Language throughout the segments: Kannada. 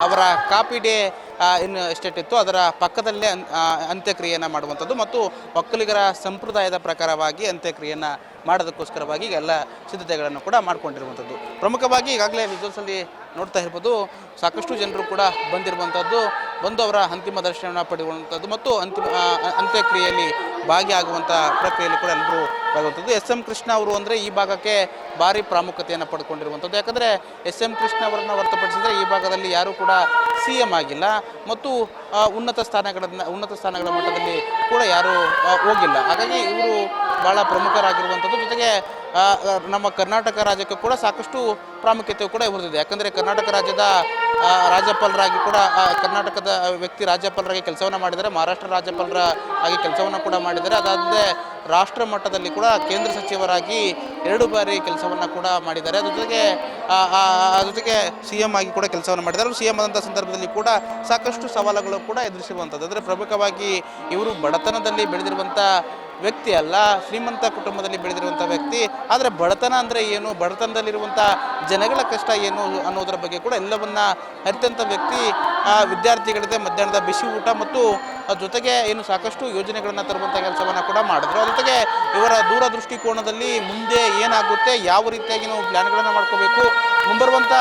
ಅವರ ಕಾಪಿ ಡೇ ಏನು ಎಸ್ಟೇಟ್ ಇತ್ತು. ಅದರ ಪಕ್ಕದಲ್ಲೇ ಅಂತ್ಯಕ್ರಿಯೆಯನ್ನು ಮಾಡುವಂಥದ್ದು ಮತ್ತು ಒಕ್ಕಲಿಗರ ಸಂಪ್ರದಾಯದ ಪ್ರಕಾರವಾಗಿ ಅಂತ್ಯಕ್ರಿಯೆಯನ್ನು ಮಾಡೋದಕ್ಕೋಸ್ಕರವಾಗಿ ಎಲ್ಲ ಸಿದ್ಧತೆಗಳನ್ನು ಕೂಡ ಮಾಡಿಕೊಂಡಿರುವಂಥದ್ದು. ಪ್ರಮುಖವಾಗಿ ಈಗಾಗಲೇ ವಿಜುವಲ್ಸಲ್ಲಿ ನೋಡ್ತಾ ಇರ್ಬೋದು, ಸಾಕಷ್ಟು ಜನರು ಕೂಡ ಬಂದಿರುವಂಥದ್ದು, ಬಂದು ಅವರ ಅಂತಿಮ ದರ್ಶನವನ್ನು ಪಡೆಯುವಂಥದ್ದು ಮತ್ತು ಅಂತಿಮ ಅಂತ್ಯಕ್ರಿಯೆಯಲ್ಲಿ ಭಾಗಿಯಾಗುವಂಥ ಪ್ರಕ್ರಿಯೆಯಲ್ಲಿ ಕೂಡ ಎಲ್ಲರೂ ಭಾಗವಂಥದ್ದು ಎಸ್ ಎಂ ಕೃಷ್ಣ ಅವರು ಅಂದರೆ ಈ ಭಾಗಕ್ಕೆ ಭಾರಿ ಪ್ರಾಮುಖ್ಯತೆಯನ್ನು ಪಡ್ಕೊಂಡಿರುವಂಥದ್ದು. ಯಾಕಂದರೆ ಎಸ್ ಎಂ ಕೃಷ್ಣ ಅವರನ್ನು ಹೊರತುಪಡಿಸಿದರೆ ಈ ಭಾಗದಲ್ಲಿ ಯಾರೂ ಕೂಡ ಸಿ ಎಂ ಆಗಿಲ್ಲ. ಮತ್ತು ಉನ್ನತ ಸ್ಥಾನಗಳನ್ನು, ಉನ್ನತ ಸ್ಥಾನಗಳ ಮಟ್ಟದಲ್ಲಿ ಕೂಡ ಯಾರೂ ಹೋಗಿಲ್ಲ. ಹಾಗಾಗಿ ಇವರು ಭಾಳ ಪ್ರಮುಖರಾಗಿರುವಂಥದ್ದು. ಜೊತೆಗೆ ನಮ್ಮ ಕರ್ನಾಟಕ ರಾಜ್ಯಕ್ಕೆ ಕೂಡ ಸಾಕಷ್ಟು ಪ್ರಾಮುಖ್ಯತೆ ಕೂಡ ಇರುತ್ತದೆ ಯಾಕಂದರೆ ಕರ್ನಾಟಕ ರಾಜ್ಯದ ರಾಜ್ಯಪಾಲರಾಗಿ ಕೂಡ ಕರ್ನಾಟಕದ ವ್ಯಕ್ತಿ ರಾಜ್ಯಪಾಲರಾಗಿ ಕೆಲಸವನ್ನು ಮಾಡಿದರೆ ಮಹಾರಾಷ್ಟ್ರ ರಾಜ್ಯಪಾಲರ ಆಗಿ ಕೆಲಸವನ್ನು ಕೂಡ ಮಾಡಿದ್ದಾರೆ. ಅದಾದರೆ ರಾಷ್ಟ್ರ ಮಟ್ಟದಲ್ಲಿ ಕೂಡ ಕೇಂದ್ರ ಸಚಿವರಾಗಿ ಎರಡು ಬಾರಿ ಕೆಲಸವನ್ನು ಕೂಡ ಮಾಡಿದ್ದಾರೆ. ಅದ್ರ ಜೊತೆಗೆ ಜೊತೆಗೆ ಸಿ ಎಂ ಆಗಿ ಕೂಡ ಕೆಲಸವನ್ನು ಮಾಡಿದ್ದಾರೆ. ಸಿ ಎಂ ಆದಂಥ ಸಂದರ್ಭದಲ್ಲಿ ಕೂಡ ಸಾಕಷ್ಟು ಸವಾಲುಗಳು ಕೂಡ ಎದುರಿಸಿರುವಂಥದ್ದು ಅಂದರೆ ಪ್ರಮುಖವಾಗಿ ಇವರು ಬಡತನದಲ್ಲಿ ಬೆಳೆದಿರುವಂಥ ವ್ಯಕ್ತಿ ಅಲ್ಲ, ಶ್ರೀಮಂತ ಕುಟುಂಬದಲ್ಲಿ ಬೆಳೆದಿರುವಂಥ ವ್ಯಕ್ತಿ. ಆದರೆ ಬಡತನ ಅಂದರೆ ಏನು? ಬಡತನದಲ್ಲಿರುವಂಥ ಜನಗಳ ಕಷ್ಟ ಏನು ಅನ್ನೋದರ ಬಗ್ಗೆ ಕೂಡ ಎಲ್ಲವನ್ನ ಅರಿತಂಥ ವ್ಯಕ್ತಿ ವಿದ್ಯಾರ್ಥಿಗಳಿಗೆ ಮಧ್ಯಾಹ್ನದ ಬಿಸಿ ಊಟ ಮತ್ತು ಜೊತೆಗೆ ಏನು ಸಾಕಷ್ಟು ಯೋಜನೆಗಳನ್ನು ತರುವಂಥ ಕೆಲಸವನ್ನು ಕೂಡ ಮಾಡಿದ್ರು. ಜೊತೆಗೆ ಇವರ ದೂರದೃಷ್ಟಿಕೋನದಲ್ಲಿ ಮುಂದೆ ಏನಾಗುತ್ತೆ? ಯಾವ ರೀತಿಯಾಗಿ ನಾವು ಪ್ಲ್ಯಾನ್ಗಳನ್ನು ಮಾಡ್ಕೋಬೇಕು. ಮುಂಬರುವಂಥ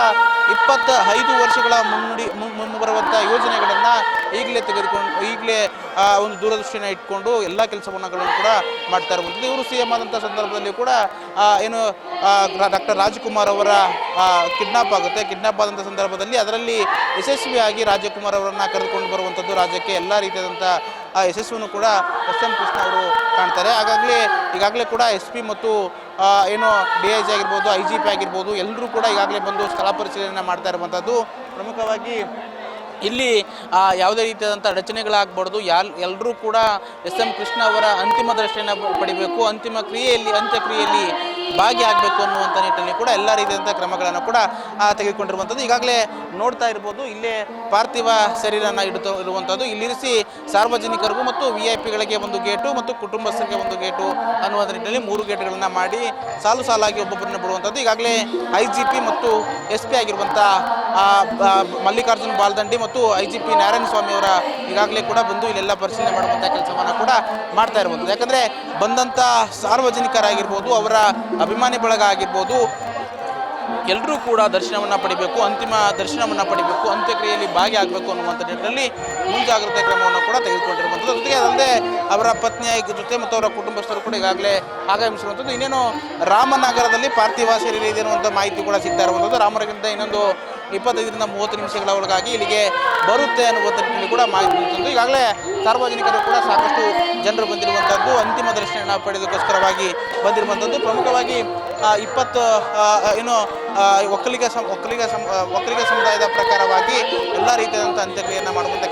ಇಪ್ಪತ್ತ ಐದು ವರ್ಷಗಳ ಮುನ್ನುಡಿ ಮುನ್- ಮುಂಬರುವಂಥ ಯೋಜನೆಗಳನ್ನು ಈಗಲೇ ತೆಗೆದುಕೊಂಡು, ಈಗಲೇ ಒಂದು ದೂರದೃಷ್ಟಿನ ಇಟ್ಕೊಂಡು ಎಲ್ಲ ಕೆಲಸವನ್ನು ಕೂಡ ಮಾಡ್ತಾ ಇರುವಂಥದ್ದು ಇವರು ಸಿ ಎಂ ಆದಂಥ ಸಂದರ್ಭದಲ್ಲಿ ಕೂಡ ಏನು ಡಾಕ್ಟರ್ ರಾಜ್ಕುಮಾರ್ ಅವರ ಕಿಡ್ನಾಪ್ ಆಗುತ್ತೆ. ಕಿಡ್ನಾಪ್ ಆದಂಥ ಸಂದರ್ಭದಲ್ಲಿ ಅದರಲ್ಲಿ ಯಶಸ್ವಿಯಾಗಿ ರಾಜಕುಮಾರ್ ಅವರನ್ನು ಕರೆದುಕೊಂಡು ಬರುವಂಥದ್ದು ರಾಜ್ಯಕ್ಕೆ ಎಲ್ಲ ರೀತಿಯಾದಂಥ ಯಶಸ್ಸನ್ನು ಕೂಡ ಎಸ್ ಎಂ ಕೃಷ್ಣ ಅವರು ಕಾಣ್ತಾರೆ. ಹಾಗಾಗಲೇ, ಈಗಾಗಲೇ ಕೂಡ ಎಸ್ ಪಿ ಮತ್ತು ಏನು ಡಿ ಐ ಜಿ ಆಗಿರ್ಬೋದು ಐ ಜಿ ಪಿ ಆಗಿರ್ಬೋದು, ಎಲ್ಲರೂ ಕೂಡ ಈಗಾಗಲೇ ಬಂದು ಸ್ಥಳ ಪರಿಶೀಲನೆ ಮಾಡ್ತಾ ಇರುವಂಥದ್ದು ಪ್ರಮುಖವಾಗಿ ಇಲ್ಲಿ ಯಾವುದೇ ರೀತಿಯಾದಂಥ ಅಡಚಣೆಗಳಾಗಬಾರ್ದು ಯಾಲ್ ಎಲ್ಲರೂ ಕೂಡ ಎಸ್ ಎಂ ಕೃಷ್ಣ ಅವರ ಅಂತಿಮ ದರ್ಶನ ಪಡಿಬೇಕು. ಅಂತಿಮ ಕ್ರಿಯೆಯಲ್ಲಿ, ಅಂತ್ಯಕ್ರಿಯೆಯಲ್ಲಿ ಭಾಗಿಯಾಗಬೇಕು ಅನ್ನುವಂಥ ನಿಟ್ಟಿನಲ್ಲಿ ಕೂಡ ಎಲ್ಲ ರೀತಿಯಾದಂಥ ಕ್ರಮಗಳನ್ನು ಕೂಡ ತೆಗೆದುಕೊಂಡಿರುವಂಥದ್ದು. ಈಗಾಗಲೇ ನೋಡ್ತಾ ಇರ್ಬೋದು, ಇಲ್ಲೇ ಪಾರ್ಥಿವ ಶರೀರನ ಇಡುತ್ತ ಇರುವಂಥದ್ದು. ಇಲ್ಲಿರಿಸಿ ಸಾರ್ವಜನಿಕರಿಗೂ ಮತ್ತು ವಿ ಐ ಪಿಗಳಿಗೆ ಒಂದು ಗೇಟು ಮತ್ತು ಕುಟುಂಬಸ್ಥರಿಗೆ ಒಂದು ಗೇಟು ಅನ್ನುವಂಥ ನಿಟ್ಟಿನಲ್ಲಿ ಮೂರು ಗೇಟ್ಗಳನ್ನು ಮಾಡಿ ಸಾಲು ಸಾಲಾಗಿ ಒಬ್ಬೊಬ್ಬರನ್ನ ಬಿಡುವಂಥದ್ದು. ಈಗಾಗಲೇ ಐ ಜಿ ಪಿ ಮತ್ತು ಎಸ್ ಪಿ ಆಗಿರುವಂಥ ಮಲ್ಲಿಕಾರ್ಜುನ್ ಬಾಲ್ದಂಡಿ ಮತ್ತು I G P Narayana Swamy ಅವರ ಈಗಾಗಲೇ ಕೂಡ ಬಂದು ಇಲ್ಲೆಲ್ಲ ಪರಿಶೀಲನೆ ಮಾಡುವಂಥ ಕೆಲಸವನ್ನು ಕೂಡ ಮಾಡ್ತಾ ಇರುವಂಥದ್ದು ಯಾಕಂದರೆ ಬಂದಂಥ ಸಾರ್ವಜನಿಕರಾಗಿರ್ಬೋದು, ಅವರ ಅಭಿಮಾನಿ ಬಳಗ ಆಗಿರ್ಬೋದು ಎಲ್ಲರೂ ಕೂಡ ದರ್ಶನವನ್ನು ಪಡಿಬೇಕು, ಅಂತಿಮ ದರ್ಶನವನ್ನು ಪಡಿಬೇಕು, ಅಂತ್ಯಕ್ರಿಯೆಯಲ್ಲಿ ಭಾಗಿಯಾಗಬೇಕು ಅನ್ನುವಂಥ ನಿಟ್ಟಿನಲ್ಲಿ ಮುಂಜಾಗ್ರತೆ ಕ್ರಮವನ್ನು ಕೂಡ ತೆಗೆದುಕೊಂಡಿರುವಂಥದ್ದು ಜೊತೆಗೆ ಅದಲ್ಲದೆ ಅವರ ಪತ್ನಿಯ ಜೊತೆ ಮತ್ತು ಅವರ ಕುಟುಂಬಸ್ಥರು ಕೂಡ ಈಗಾಗಲೇ ಆಗಮಿಸಿರುವಂಥದ್ದು ಇನ್ನೇನು ರಾಮನಗರದಲ್ಲಿ ಪಾರ್ಥಿವ ಇದೆ ಅನ್ನುವಂಥ ಮಾಹಿತಿ ಕೂಡ ಸಿಗ್ತಾ ಇರುವಂಥದ್ದು ರಾಮನಗರದಿಂದ ಇನ್ನೊಂದು ಇಪ್ಪತ್ತೈದರಿಂದ ಮೂವತ್ತು ನಿಮಿಷಗಳ ಒಳಗಾಗಿ ಇಲ್ಲಿಗೆ ಬರುತ್ತೆ ಅನ್ನುವಂಥ ಕೂಡ ಮಾಹಿತಿ ನೀಡುತ್ತಿದ್ದು ಈಗಾಗಲೇ ಸಾರ್ವಜನಿಕರು ಕೂಡ ಸಾಕಷ್ಟು ಜನರು ಬಂದಿರುವಂಥದ್ದು ಅಂತಿಮ ದರ್ಶನ ಪಡೆಯೋದಕ್ಕೋಸ್ಕರವಾಗಿ ಬಂದಿರುವಂಥದ್ದು. ಪ್ರಮುಖವಾಗಿ ಇಪ್ಪತ್ತು ಏನು ಒಕ್ಕಲಿಗ ಸಮ ಒಕ್ಕಲಿಗ ಸಮ ಒಕ್ಕಲಿಗ ಸಮುದಾಯದ ಪ್ರಕಾರವಾಗಿ ಎಲ್ಲ ರೀತಿಯಾದಂಥ ಅಂತ್ಯಕ್ರಿಯೆಯನ್ನು ಮಾಡುವಂಥ